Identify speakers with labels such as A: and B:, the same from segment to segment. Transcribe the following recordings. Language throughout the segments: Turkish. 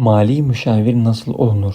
A: Mali müşavir nasıl olunur?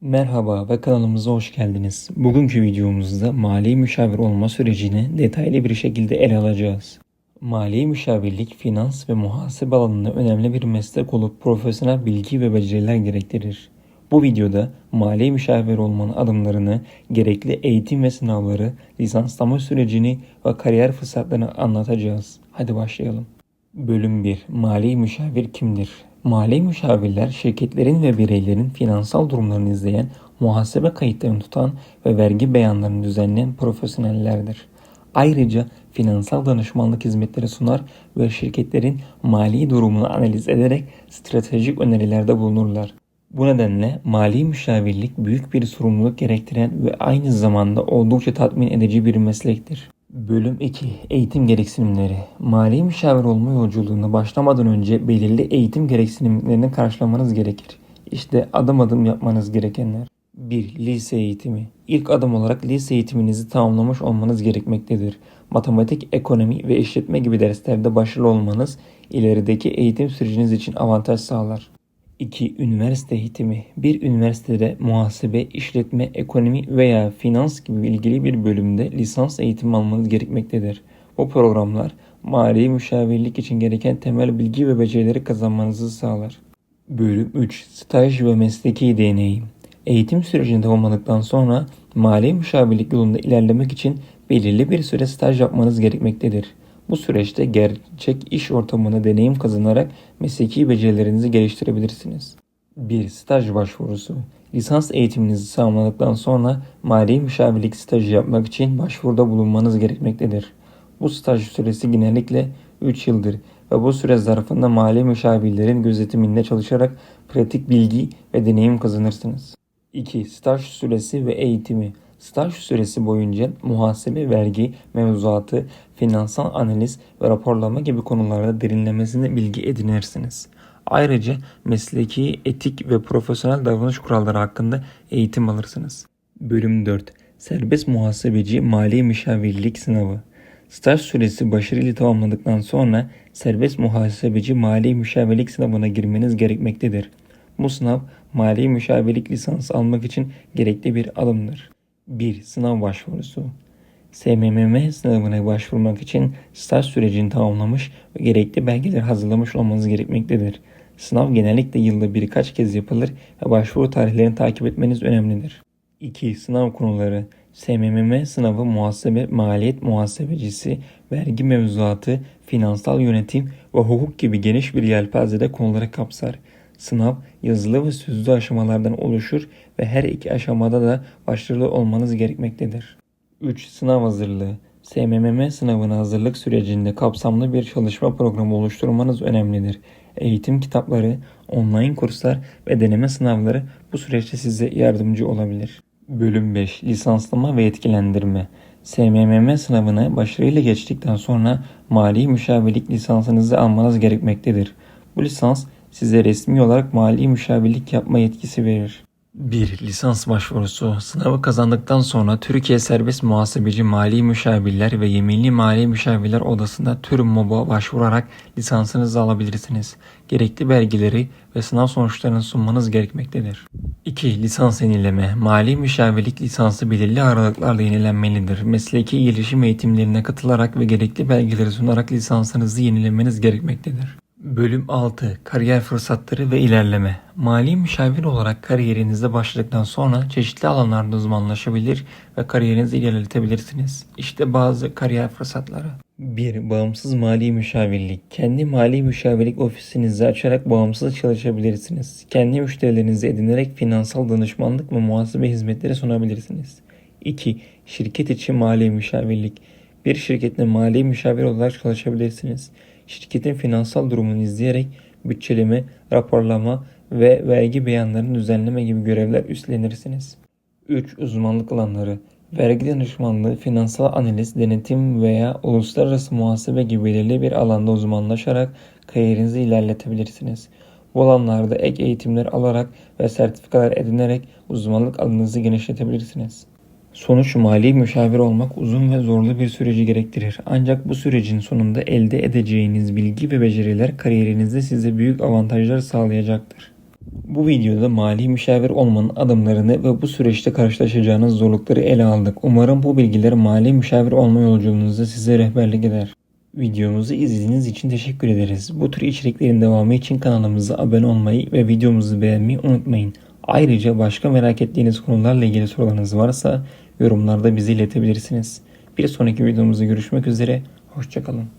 A: Merhaba ve kanalımıza hoş geldiniz. Bugünkü videomuzda mali müşavir olma sürecini detaylı bir şekilde ele alacağız. Mali müşavirlik, finans ve muhasebe alanında önemli bir meslek olup profesyonel bilgi ve beceriler gerektirir. Bu videoda mali müşavir olmanın adımlarını, gerekli eğitim ve sınavları, lisanslama sürecini ve kariyer fırsatlarını anlatacağız. Hadi başlayalım. Bölüm 1. Mali müşavir kimdir? Mali müşavirler şirketlerin ve bireylerin finansal durumlarını izleyen, muhasebe kayıtlarını tutan ve vergi beyanlarını düzenleyen profesyonellerdir. Ayrıca finansal danışmanlık hizmetleri sunar ve şirketlerin mali durumunu analiz ederek stratejik önerilerde bulunurlar. Bu nedenle mali müşavirlik büyük bir sorumluluk gerektiren ve aynı zamanda oldukça tatmin edici bir meslektir. Bölüm 2 Eğitim gereksinimleri Mali müşavir olma yolculuğuna başlamadan önce belirli eğitim gereksinimlerini karşılamanız gerekir. İşte adım adım yapmanız gerekenler. 1. Lise eğitimi İlk adım olarak lise eğitiminizi tamamlamış olmanız gerekmektedir. Matematik, ekonomi ve işletme gibi derslerde başarılı olmanız ilerideki eğitim süreciniz için avantaj sağlar. 2. Üniversite eğitimi. Bir üniversitede muhasebe, işletme, ekonomi veya finans gibi ilgili bir bölümde lisans eğitimi almanız gerekmektedir. Bu programlar mali müşavirlik için gereken temel bilgi ve becerileri kazanmanızı sağlar. Bölüm 3. Staj ve mesleki deneyim. Eğitim sürecini tamamladıktan sonra mali müşavirlik yolunda ilerlemek için belirli bir süre staj yapmanız gerekmektedir. Bu süreçte gerçek iş ortamında deneyim kazanarak mesleki becerilerinizi geliştirebilirsiniz. 1. Staj başvurusu. Lisans eğitiminizi tamamladıktan sonra mali müşavirlik stajı yapmak için başvuruda bulunmanız gerekmektedir. Bu staj süresi genellikle 3 yıldır ve bu süre zarfında mali müşavirlerin gözetiminde çalışarak pratik bilgi ve deneyim kazanırsınız. 2. Staj süresi ve eğitimi. Staj süresi boyunca muhasebe, vergi, mevzuatı, finansal analiz ve raporlama gibi konularda derinlemesine bilgi edinirsiniz. Ayrıca mesleki, etik ve profesyonel davranış kuralları hakkında eğitim alırsınız. Bölüm 4. Serbest muhasebeci mali müşavirlik sınavı. Staj süresi başarıyla tamamladıktan sonra serbest muhasebeci mali müşavirlik sınavına girmeniz gerekmektedir. Bu sınav mali müşavirlik lisansı almak için gerekli bir adımdır. 1. Sınav başvurusu. SMMM sınavına başvurmak için staj sürecini tamamlamış ve gerekli belgeler hazırlamış olmanız gerekmektedir. Sınav genellikle yılda birkaç kez yapılır ve başvuru tarihlerini takip etmeniz önemlidir. 2. Sınav konuları SMMM sınavı muhasebe, maliyet muhasebecisi, vergi mevzuatı, finansal yönetim ve hukuk gibi geniş bir yelpazede konuları kapsar. Sınav yazılı ve sözlü aşamalardan oluşur ve her iki aşamada da başarılı olmanız gerekmektedir. 3. Sınav hazırlığı SMMM sınavına hazırlık sürecinde kapsamlı bir çalışma programı oluşturmanız önemlidir. Eğitim kitapları, online kurslar ve deneme sınavları bu süreçte size yardımcı olabilir. Bölüm 5 Lisanslama ve yetkilendirme SMMM sınavını başarıyla geçtikten sonra mali müşavirlik lisansınızı almanız gerekmektedir. Bu lisans size resmi olarak mali müşavirlik yapma yetkisi verir. 1. Lisans başvurusu. Sınavı kazandıktan sonra Türkiye Serbest Muhasebeci Mali Müşavirler ve Yeminli Mali Müşavirler Odası'nda TÜRM MOB'a başvurarak lisansınızı alabilirsiniz. Gerekli belgeleri ve sınav sonuçlarını sunmanız gerekmektedir. 2. Lisans yenileme. Mali müşavirlik lisansı belirli aralıklarla yenilenmelidir. Mesleki gelişim eğitimlerine katılarak ve gerekli belgeleri sunarak lisansınızı yenilemeniz gerekmektedir. Bölüm 6 Kariyer fırsatları ve ilerleme Mali müşavir olarak kariyerinizde başladıktan sonra çeşitli alanlarda uzmanlaşabilir ve kariyerinizi ilerletebilirsiniz. İşte bazı kariyer fırsatları. 1. Bağımsız mali müşavirlik. Kendi mali müşavirlik ofisinizi açarak bağımsız çalışabilirsiniz. Kendi müşterilerinizi edinerek finansal danışmanlık ve muhasebe hizmetleri sunabilirsiniz. 2. Şirket içi mali müşavirlik. Bir şirkette mali müşavir olarak çalışabilirsiniz şirketin finansal durumunu izleyerek bütçeleme, raporlama ve vergi beyanlarını düzenleme gibi görevler üstlenirsiniz. 3. Uzmanlık alanları Vergi danışmanlığı, finansal analiz, denetim veya uluslararası muhasebe gibi belirli bir alanda uzmanlaşarak kariyerinizi ilerletebilirsiniz. Bu alanlarda ek eğitimler alarak ve sertifikalar edinerek uzmanlık alanınızı genişletebilirsiniz. Sonuç mali müşavir olmak uzun ve zorlu bir süreci gerektirir. Ancak bu sürecin sonunda elde edeceğiniz bilgi ve beceriler kariyerinizde size büyük avantajlar sağlayacaktır. Bu videoda mali müşavir olmanın adımlarını ve bu süreçte karşılaşacağınız zorlukları ele aldık. Umarım bu bilgiler mali müşavir olma yolculuğunuzda size rehberlik eder. Videomuzu izlediğiniz için teşekkür ederiz. Bu tür içeriklerin devamı için kanalımıza abone olmayı ve videomuzu beğenmeyi unutmayın. Ayrıca başka merak ettiğiniz konularla ilgili sorularınız varsa yorumlarda bize iletebilirsiniz. Bir sonraki videomuzda görüşmek üzere. Hoşçakalın.